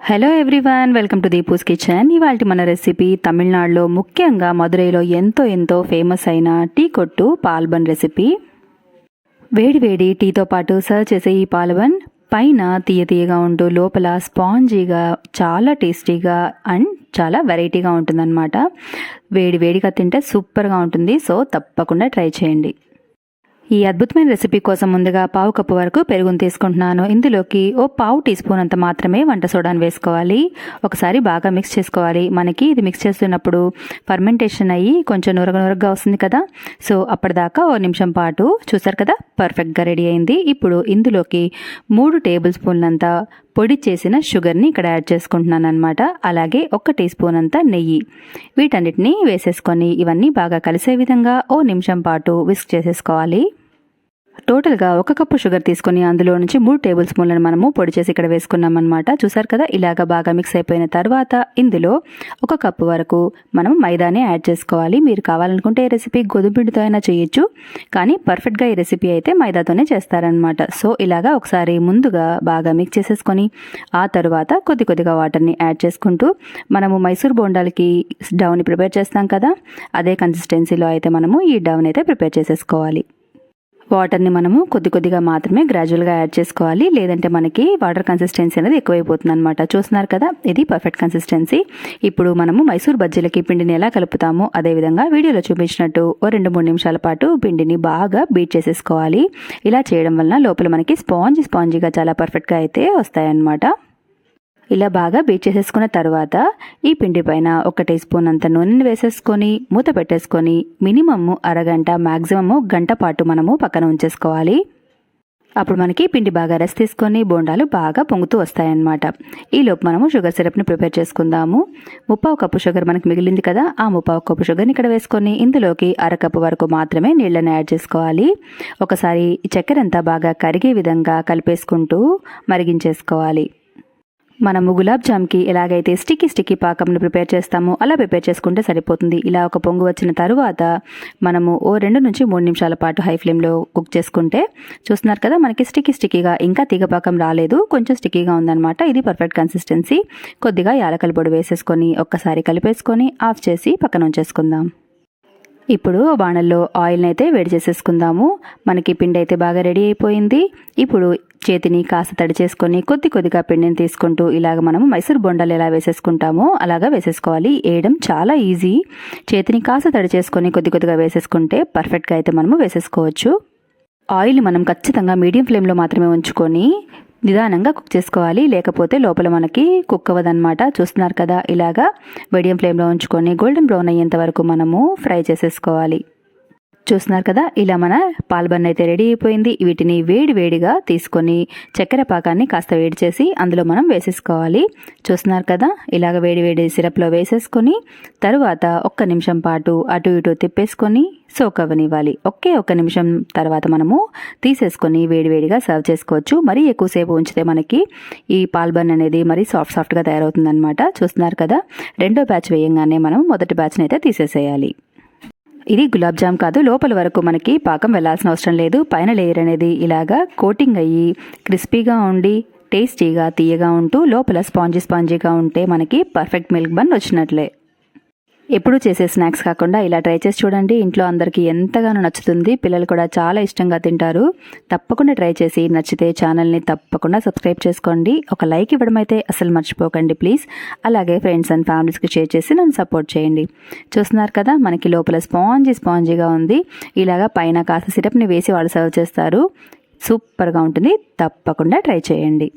Hello everyone welcome to Deepu's kitchen ఇవాళ మన recipe తమిళనాడులో ముఖ్యంగా మదురైలో ఎంతో ఎంతో ఫేమస్ అయిన టీ కొట్టు పాల్బన్ రెసిపీ వేడివేడి టీతో పాటు సర్వ్ చేసే ఈ పాల్బన్ పైన తీయ తీయగా ఉంటూ లోపల స్పాంజీగా చాలా టేస్టీగా అండ్ చాలా వెరైటీగా ఉంటుందన్నమాట. వేడి వేడిగా తింటే సూపర్గా ఉంటుంది సో తప్పకుండా ట్రై చేయండి. ఈ అద్భుతమైన రెసిపీ కోసం ముందుగా పావు కప్పు వరకు పెరుగును తీసుకుంటున్నాను. ఇందులోకి ఓ పావు టీ స్పూన్ అంత మాత్రమే వంట సోడాను వేసుకోవాలి. ఒకసారి బాగా మిక్స్ చేసుకోవాలి. మనకి ఇది మిక్స్ చేస్తున్నప్పుడు ఫర్మెంటేషన్ అయ్యి కొంచెం నురగ నురగగా వస్తుంది కదా. సో అప్పటిదాకా ఓ నిమిషం పాటు చూసారు కదా? పర్ఫెక్ట్గా రెడీ అయింది. ఇప్పుడు ఇందులోకి మూడు టేబుల్ స్పూన్లంత పొడి చేసిన షుగర్ని ఇక్కడ యాడ్ చేసుకుంటున్నాను అనమాట అలాగే ఒక టీ స్పూన్ అంతా నెయ్యి. వీటన్నిటిని వేసేసుకొని ఇవన్నీ బాగా కలిసే విధంగా ఓ నిమిషం పాటు విస్క్ చేసేసుకోవాలి. టోటల్గా ఒక కప్పు షుగర్ తీసుకొని అందులో నుంచి మూడు టేబుల్ స్పూన్లను మనము పొడి చేసి ఇక్కడ వేసుకున్నాం అనమాట చూసారు కదా? ఇలాగ బాగా మిక్స్ అయిపోయిన తర్వాత ఇందులో ఒక కప్పు వరకు మనం మైదానే యాడ్ చేసుకోవాలి. మీరు కావాలనుకుంటే ఈ రెసిపీ గోధుమ అయినా చేయొచ్చు. కానీ పర్ఫెక్ట్గా ఈ రెసిపీ అయితే మైదాతోనే చేస్తారనమాట సో ఇలాగా ఒకసారి ముందుగా బాగా మిక్స్ చేసేసుకొని ఆ తర్వాత కొద్ది కొద్దిగా వాటర్ని యాడ్ చేసుకుంటూ మనము మైసూర్ బోండాలకి డౌని ప్రిపేర్ చేస్తాం కదా? అదే కన్సిస్టెన్సీలో అయితే మనము ఈ డౌన్ అయితే ప్రిపేర్ చేసేసుకోవాలి. వాటర్ని మనము కొద్ది కొద్దిగా మాత్రమే గ్రాడ్యువల్గా యాడ్ చేసుకోవాలి. లేదంటే మనకి వాటర్ కన్సిస్టెన్సీ అనేది ఎక్కువైపోతుంది అనమాట చూస్తున్నారు కదా? ఇది పర్ఫెక్ట్ కన్సిస్టెన్సీ ఇప్పుడు మనము మైసూర్ బజ్జీలకి పిండిని ఎలా కలుపుతామో అదేవిధంగా వీడియోలో చూపించినట్టు ఓ రెండు మూడు నిమిషాల పాటు పిండిని బాగా బీట్ చేసేసుకోవాలి. ఇలా చేయడం వలన లోపల మనకి స్పాంజ్ స్పాంజీగా చాలా పర్ఫెక్ట్గా అయితే వస్తాయన్నమాట. ఇలా బాగా బీట్ చేసేసుకున్న తర్వాత ఈ పిండి పైన ఒక టీ స్పూన్ అంత నూనెని వేసేసుకొని మూత పెట్టేసుకొని మినిమమ్ అరగంట మ్యాక్సిమము గంట పాటు మనము పక్కన ఉంచేసుకోవాలి. అప్పుడు మనకి పిండి బాగా రెస్ తీసుకొని బోండాలు బాగా పొంగుతూ వస్తాయన్నమాట. ఈలోపు మనము షుగర్ సిరప్ని ప్రిపేర్ చేసుకుందాము. ముప్పావు కప్పు షుగర్ మనకి మిగిలింది కదా ఆ ముప్పావు కప్పు షుగర్ని ఇక్కడ వేసుకొని ఇందులోకి అరకప్పు వరకు మాత్రమే నీళ్ళని యాడ్ చేసుకోవాలి. ఒకసారి చక్కెర అంతా బాగా కరిగే విధంగా కలిపేసుకుంటూ మరిగించేసుకోవాలి. మనము గులాబ్ జామ్కి ఎలాగైతే స్టిక్కీ స్టిక్కీ పాకంను ప్రిపేర్ చేస్తామో అలా ప్రిపేర్ చేసుకుంటే సరిపోతుంది. ఇలా ఒక పొంగు వచ్చిన తరువాత మనము ఓ రెండు నుంచి మూడు నిమిషాల పాటు హై ఫ్లేమ్లో కుక్ చేసుకుంటే చూస్తున్నారు కదా మనకి స్టిక్కీ స్టిక్కీగా ఇంకా తీగపాకం రాలేదు కొంచెం స్టిక్కీగా ఉందన్నమాట. ఇది పర్ఫెక్ట్ కన్సిస్టెన్సీ. కొద్దిగా యాలకల పొడి వేసేసుకొని ఒక్కసారి కలిపేసుకొని ఆఫ్ చేసి పక్కన ఉంచేసుకుందాం. ఇప్పుడు బాణల్లో ఆయిల్ని అయితే వేడి చేసేసుకుందాము. మనకి పిండి అయితే బాగా రెడీ అయిపోయింది. ఇప్పుడు చేతిని కాస్త తడి చేసుకొని కొద్ది కొద్దిగా పిండిని తీసుకుంటూ ఇలాగ మనం మైసూర్ బొండాలు ఎలా వేసేసుకుంటామో అలాగా వేసేసుకోవాలి. వేయడం చాలా ఈజీ. చేతిని కాస్త తడి చేసుకొని కొద్ది కొద్దిగా వేసేసుకుంటే పర్ఫెక్ట్గా అయితే మనము వేసేసుకోవచ్చు. ఆయిల్ మనం ఖచ్చితంగా మీడియం ఫ్లేమ్లో మాత్రమే ఉంచుకొని నిదానంగా కుక్ చేసుకోవాలి. లేకపోతే లోపల మనకి కుక్ అవ్వదన్నమాట. చూస్తున్నారు కదా ఇలాగా మీడియం ఫ్లేమ్లో ఉంచుకొని గోల్డెన్ బ్రౌన్ అయ్యేంత వరకు మనము ఫ్రై చేసేసుకోవాలి. చూస్తున్నారు కదా ఇలా మన పాల్బన్ అయితే రెడీ అయిపోయింది. వీటిని వేడి వేడిగా తీసుకొని చక్కెర పాకాన్ని కాస్త వేడి చేసి అందులో మనం వేసేసుకోవాలి. చూస్తున్నారు కదా ఇలాగ వేడి వేడి సిరప్లో వేసేసుకొని తరువాత ఒక్క నిమిషం పాటు అటు ఇటు తిప్పేసుకొని సోక్ అవ్వనివ్వాలి. ఒకే ఒక్క నిమిషం తర్వాత మనము తీసేసుకొని వేడివేడిగా సర్వ్ చేసుకోవచ్చు. మరీ ఎక్కువసేపు ఉంచితే మనకి ఈ పాల్బన్ అనేది మరీ సాఫ్ట్ సాఫ్ట్గా తయారవుతుందనమాట చూస్తున్నారు కదా రెండో బ్యాచ్ వేయంగానే మనం మొదటి బ్యాచ్ని అయితే తీసేసేయాలి. ఇది గులాబ్ జామ్ కాదు లోపల వరకు మనకి పాకం వెళ్ళాల్సిన అవసరం లేదు. పైన లేయర్ అనేది ఇలాగా కోటింగ్ అయ్యి క్రిస్పీగా ఉండి టేస్టీగా తీయగా ఉంటూ లోపల స్పాంజీ స్పాంజీగా ఉంటే మనకి పర్ఫెక్ట్ మిల్క్ బన్ వచ్చినట్లే. ఎప్పుడు చేసే స్నాక్స్ కాకుండా ఇలా ట్రై చేసి చూడండి. ఇంట్లో అందరికీ ఎంతగానో నచ్చుతుంది. పిల్లలు కూడా చాలా ఇష్టంగా తింటారు. తప్పకుండా ట్రై చేసి నచ్చితే ఛానల్ని తప్పకుండా సబ్స్క్రైబ్ చేసుకోండి. ఒక లైక్ ఇవ్వడం అయితే అసలు మర్చిపోకండి ప్లీజ్. అలాగే ఫ్రెండ్స్ అండ్ ఫ్యామిలీస్కి షేర్ చేసి నన్ను సపోర్ట్ చేయండి. చూస్తున్నారు కదా మనకి లోపల స్పాంజీ స్పాంజీగా ఉంది. ఇలాగా పైన కాస్త సిరప్ని వేసి వాళ్ళు సర్వ్ చేస్తారు. సూపర్గా ఉంటుంది. తప్పకుండా ట్రై చేయండి.